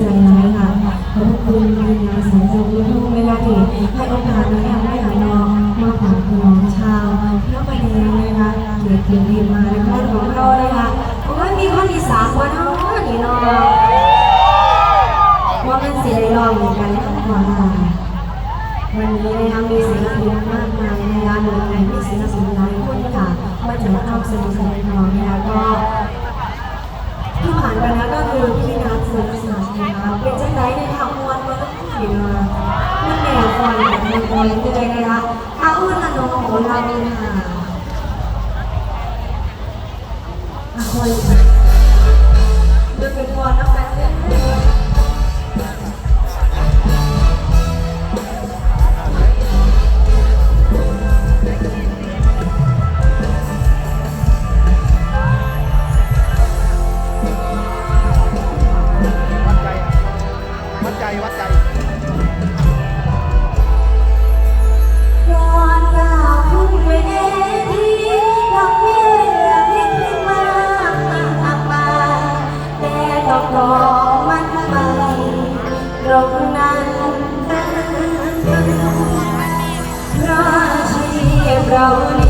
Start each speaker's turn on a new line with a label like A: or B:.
A: ใจร้ายค่ะขอบคุณทีมงานสายจงทุกเวลาที่ให้โอกาสในการได้หาน้องมาฝากพี่น้องชาวพระประแดงนะคะเกียรติเกียรติมานะคะของเรานะคะเพราะว่ามีคนอีสานคนน้องนี่เนาะว่าเป็นสีได้ลองเหมือนกันทั้งคนค่ะวันนี้นะคะมีศิลปินมากมายนะคะโดยในมีศิลปินหลายคนค่ะมาจากความสนุกสนานของนะคะก็ มันแนวยแบบมันคอยเลยนะคะอาอ้วนละน้องเราค่ะอาคอยเดินไปก่อนนะแป๊บนึง
B: วัดใจวัดใจ
A: 가운데